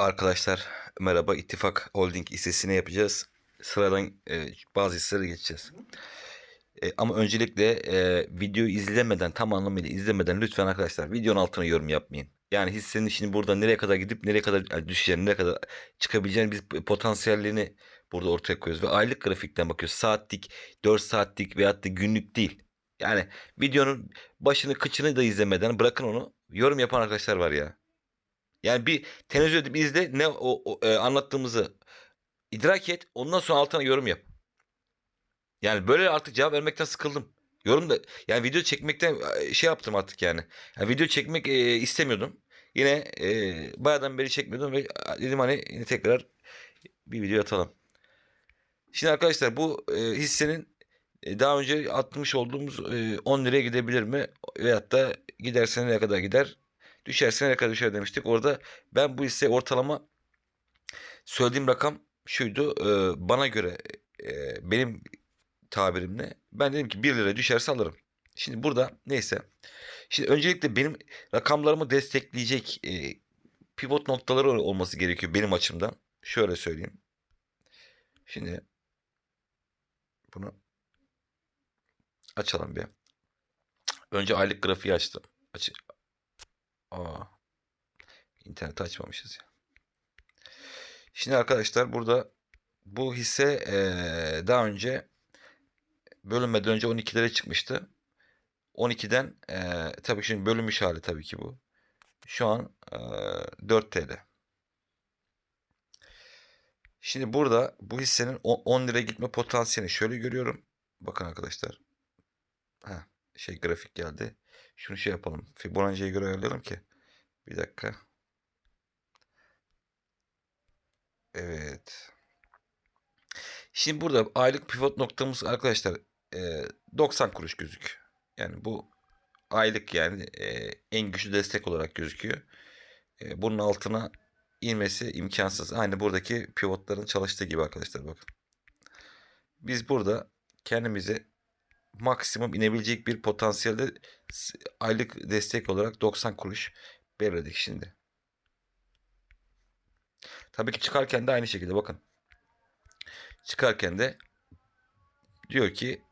Arkadaşlar merhaba İttifak Holding hissesini yapacağız. Sıradan e, bazı hisselere geçeceğiz. E, ama öncelikle e, videoyu izlemeden tam anlamıyla izlemeden lütfen arkadaşlar videonun altına yorum yapmayın. Yani hissenin şimdi burada nereye kadar gidip nereye kadar yani düşeceğini, nereye kadar çıkabileceğini biz potansiyellerini burada ortaya koyuyoruz. Ve aylık grafikten bakıyoruz. Saatlik, 4 saatlik veyahut da günlük değil. Yani videonun başını kıçını da izlemeden bırakın onu. Yorum yapan arkadaşlar var ya. Yani bir tenezzül edip izle ne o, o, e, anlattığımızı idrak et. Ondan sonra altına yorum yap. Yani böyle artık cevap vermekten sıkıldım. Yorum da yani video çekmekten şey yaptım artık yani. yani video çekmek e, istemiyordum. Yine e, bayağıdan beri çekmiyordum ve dedim hani yine tekrar bir video atalım. Şimdi arkadaşlar bu e, hissenin e, daha önce atmış olduğumuz e, 10 liraya gidebilir mi? Veyahut da giderse nereye kadar gider? Düşerse nereye kadar düşer demiştik. Orada ben bu hisse ortalama söylediğim rakam şuydu. E, bana göre e, benim tabirimle ben dedim ki 1 lira düşerse alırım. Şimdi burada neyse. Şimdi öncelikle benim rakamlarımı destekleyecek e, pivot noktaları olması gerekiyor benim açımdan. Şöyle söyleyeyim. Şimdi bunu açalım bir. Önce aylık grafiği açtım. Aç Aa. İnterneti açmamışız ya. Şimdi arkadaşlar burada bu hisse ee, daha önce bölünmeden önce 12'lere çıkmıştı. 12'den ee, tabii şimdi bölünmüş hali tabii ki bu. Şu an ee, 4 TL. Şimdi burada bu hissenin 10 lira gitme potansiyelini şöyle görüyorum. Bakın arkadaşlar. Heh, şey grafik geldi. Şunu şey yapalım. Fibonacci'ye göre ayarlayalım ki. Bir dakika. Evet. Şimdi burada aylık pivot noktamız arkadaşlar e, 90 kuruş gözüküyor. Yani bu aylık yani en güçlü destek olarak gözüküyor. Bunun altına inmesi imkansız. Aynı buradaki pivotların çalıştığı gibi arkadaşlar bakın. Biz burada kendimize maksimum inebilecek bir potansiyelde aylık destek olarak 90 kuruş belirledik şimdi. Tabii ki çıkarken de aynı şekilde bakın. Çıkarken de diyor ki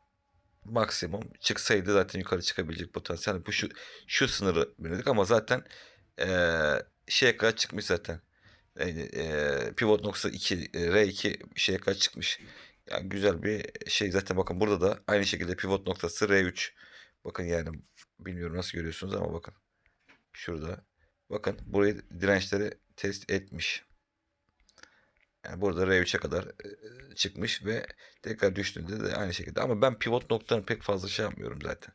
maksimum çıksaydı zaten yukarı çıkabilecek potansiyel. Bu şu şu sınırı belirledik ama zaten ee, şeye kadar çıkmış zaten. Yani, e, pivot noktası 2 R2 şeye kadar çıkmış. Yani güzel bir şey zaten bakın burada da aynı şekilde pivot noktası R3. Bakın yani bilmiyorum nasıl görüyorsunuz ama bakın. Şurada. Bakın burayı dirençleri test etmiş. Yani burada R3'e kadar çıkmış ve tekrar düştüğünde de aynı şekilde. Ama ben pivot noktalarını pek fazla şey yapmıyorum zaten.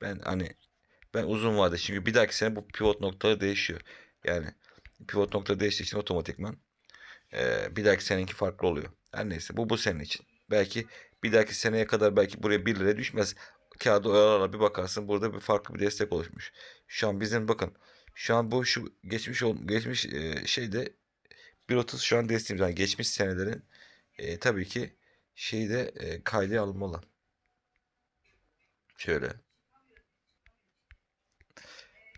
Ben hani ben uzun vade çünkü bir dahaki sene bu pivot noktaları değişiyor. Yani pivot nokta değiştiği için otomatikman e, bir dahaki seninki farklı oluyor. Her neyse bu bu senin için. Belki bir dahaki seneye kadar belki buraya 1 lira düşmez. Kağıdı oyalarla bir bakarsın burada bir farklı bir destek oluşmuş. Şu an bizim bakın şu an bu şu geçmiş geçmiş e, şeyde 1.30 şu an desteğimiz. Yani geçmiş senelerin e, tabii ki şeyde e, kaydı alınmalı. Şöyle.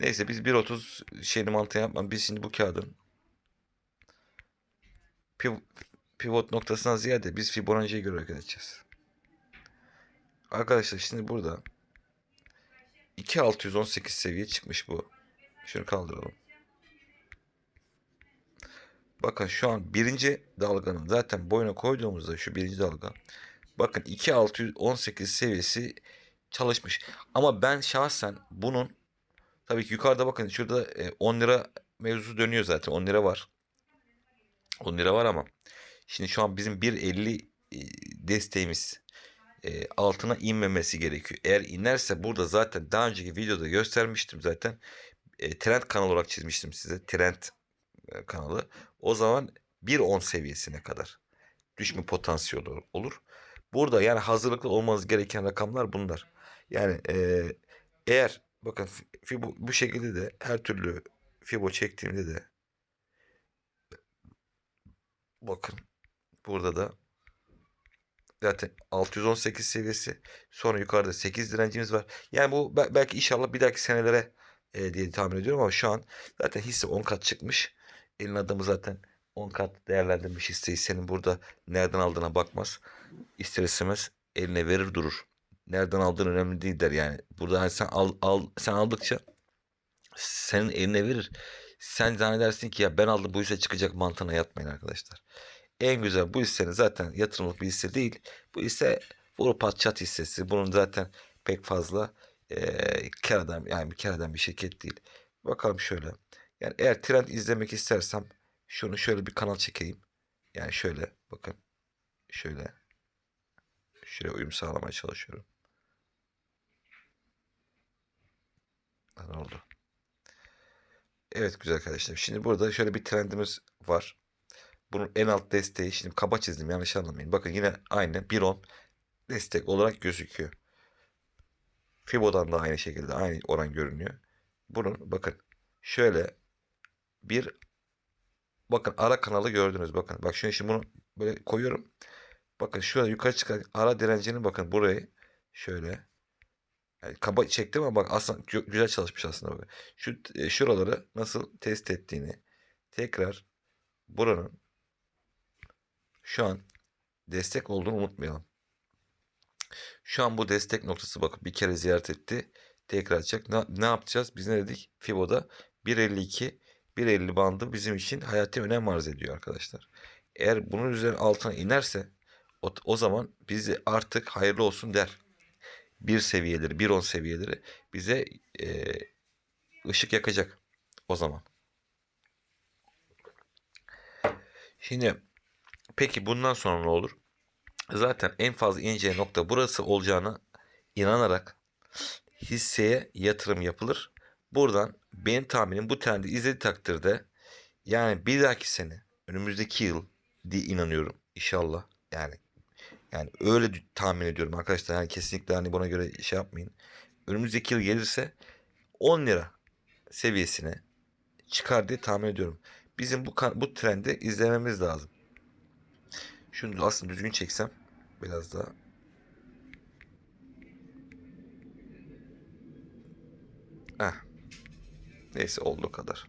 Neyse biz 1.30 şeyini mantığı yapmam. Biz şimdi bu kağıdın pivot noktasından ziyade biz Fibonacci'ye göre hareket edeceğiz. Arkadaşlar şimdi burada 2618 seviye çıkmış bu. Şunu kaldıralım. Bakın şu an birinci dalganın zaten boyuna koyduğumuzda şu birinci dalga bakın 2618 seviyesi çalışmış. Ama ben şahsen bunun tabii ki yukarıda bakın şurada 10 lira mevzusu dönüyor zaten 10 lira var. 10 lira var ama şimdi şu an bizim 1.50 desteğimiz altına inmemesi gerekiyor. Eğer inerse burada zaten daha önceki videoda göstermiştim zaten. Trend kanal olarak çizmiştim size. Trend kanalı. O zaman 1.10 seviyesine kadar düşme potansiyeli olur. Burada yani hazırlıklı olmanız gereken rakamlar bunlar. Yani e, eğer bakın Fibo bu şekilde de her türlü Fibo çektiğimde de bakın burada da zaten 618 seviyesi sonra yukarıda 8 direncimiz var. Yani bu belki inşallah bir dahaki senelere e, diye tahmin ediyorum ama şu an zaten hisse 10 kat çıkmış. Elin adamı zaten 10 kat değerlendirmiş hisseyi senin burada nereden aldığına bakmaz. İster istemez eline verir durur. Nereden aldığın önemli değil der yani. Burada hani sen al, al sen aldıkça senin eline verir. Sen zannedersin ki ya ben aldım bu hisse çıkacak mantığına yatmayın arkadaşlar. En güzel bu hissenin zaten yatırımlık bir hisse değil. Bu hisse vuru pat çat hissesi. Bunun zaten pek fazla eee kar yani kar eden bir şirket değil. Bakalım şöyle. Yani eğer trend izlemek istersem şunu şöyle bir kanal çekeyim. Yani şöyle bakın. Şöyle. Şuraya uyum sağlamaya çalışıyorum. Ne oldu? Evet güzel kardeşlerim. Şimdi burada şöyle bir trendimiz var. Bunun en alt desteği şimdi kaba çizdim yanlış anlamayın. Bakın yine aynı 1.10 destek olarak gözüküyor. Fibo'dan da aynı şekilde aynı oran görünüyor. Bunun bakın şöyle bir bakın ara kanalı gördünüz bakın. Bak şunu şimdi bunu böyle koyuyorum. Bakın şurada yukarı çıkan ara direncinin bakın burayı şöyle yani kaba çektim ama bak aslında gü- güzel çalışmış aslında. Şu e, şuraları nasıl test ettiğini tekrar buranın şu an destek olduğunu unutmayalım. Şu an bu destek noktası bakın bir kere ziyaret etti. Tekrar açacak. Ne, ne yapacağız? Biz ne dedik? Fibo'da 1.52 1.50 bandı bizim için hayati önem arz ediyor arkadaşlar. Eğer bunun üzerine altına inerse o, o zaman bizi artık hayırlı olsun der. Bir seviyeleri, 1.10 seviyeleri bize e, ışık yakacak o zaman. Şimdi peki bundan sonra ne olur? Zaten en fazla ineceği nokta burası olacağına inanarak hisseye yatırım yapılır. Buradan benim tahminim bu trendi izlediği takdirde yani bir dahaki sene önümüzdeki yıl diye inanıyorum inşallah. Yani yani öyle tahmin ediyorum arkadaşlar. Yani kesinlikle hani buna göre şey yapmayın. Önümüzdeki yıl gelirse 10 lira seviyesine çıkar diye tahmin ediyorum. Bizim bu bu trendi izlememiz lazım. Şunu aslında düzgün çeksem biraz daha. Heh. Neyse olduğu kadar.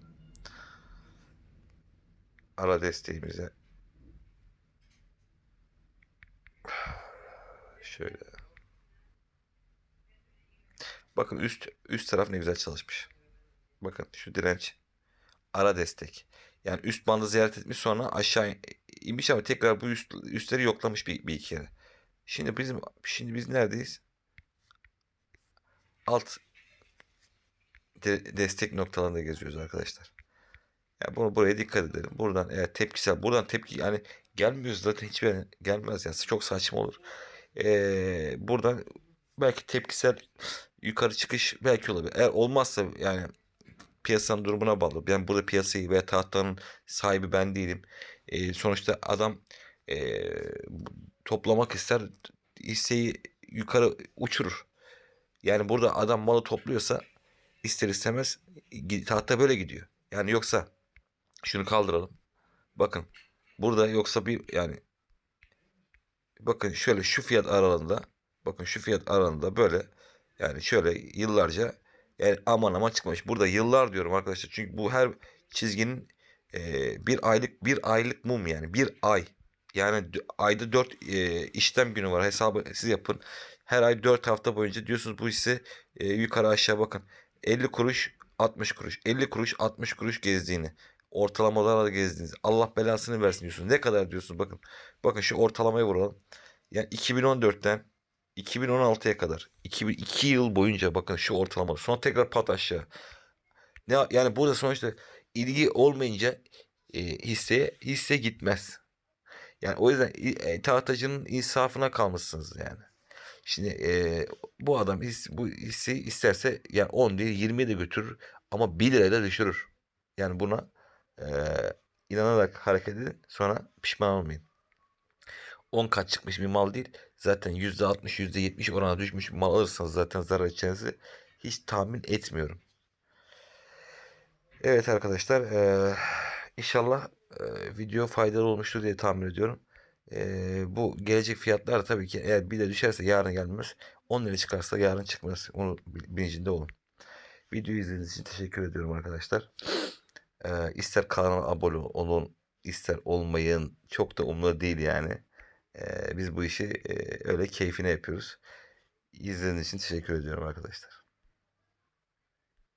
Ara desteğimize şöyle. Bakın üst üst taraf ne güzel çalışmış. Bakın şu direnç ara destek. Yani üst bandı ziyaret etmiş sonra aşağı inmiş ama tekrar bu üst, üstleri yoklamış bir, bir iki kere. Şimdi bizim şimdi biz neredeyiz? Alt de- destek noktalarında geziyoruz arkadaşlar. Ya bunu buraya dikkat edelim. Buradan eğer tepkisel buradan tepki yani gelmiyoruz zaten hiçbir gelmez yani çok saçma olur. Ee, buradan belki tepkisel yukarı çıkış belki olabilir. Eğer olmazsa yani piyasanın durumuna bağlı. Ben burada piyasayı veya tahtanın sahibi ben değilim. Ee, sonuçta adam ee, toplamak ister hisseyi yukarı uçurur. Yani burada adam malı topluyorsa ister istemez tahta böyle gidiyor. Yani yoksa şunu kaldıralım. Bakın burada yoksa bir yani bakın şöyle şu fiyat aralığında bakın şu fiyat aralığında böyle yani şöyle yıllarca yani aman aman çıkmamış. Burada yıllar diyorum arkadaşlar. Çünkü bu her çizginin e, bir aylık bir aylık mum yani bir ay. Yani ayda 4 işlem günü var. Hesabı siz yapın. Her ay 4 hafta boyunca diyorsunuz bu hisse e, yukarı aşağı bakın. 50 kuruş 60 kuruş 50 kuruş 60 kuruş gezdiğini ortalamalarla gezdiğiniz Allah belasını versin diyorsunuz. Ne kadar diyorsunuz bakın. Bakın şu ortalamaya vuralım. Yani 2014'ten 2016'ya kadar 2002 yıl boyunca bakın şu ortalama. Sonra tekrar pat aşağı. Ne yani burada sonuçta ilgi olmayınca e, hisseye hisse gitmez. Yani o yüzden e, tahtacının insafına kalmışsınız yani. Şimdi e, bu adam his, bu hisseyi isterse yani 10 değil 20'ye de götürür ama 1 liraya da düşürür. Yani buna e, inanarak hareket edin sonra pişman olmayın. 10 kat çıkmış bir mal değil. Zaten %60 %70 orana düşmüş bir mal alırsanız zaten zarar edeceğinizi hiç tahmin etmiyorum. Evet arkadaşlar eee, inşallah eee, video faydalı olmuştur diye tahmin ediyorum. Eee, bu gelecek fiyatlar tabii ki eğer bir de düşerse yarın gelmez. 10 lira çıkarsa yarın çıkmaz. Onu bil- bilincinde olun. Videoyu izlediğiniz için teşekkür ediyorum arkadaşlar. Eee ister kanala abone olun, ister olmayın. Çok da umurumda değil yani. Ee, biz bu işi e, öyle keyfine yapıyoruz. İzlediğiniz için teşekkür ediyorum arkadaşlar.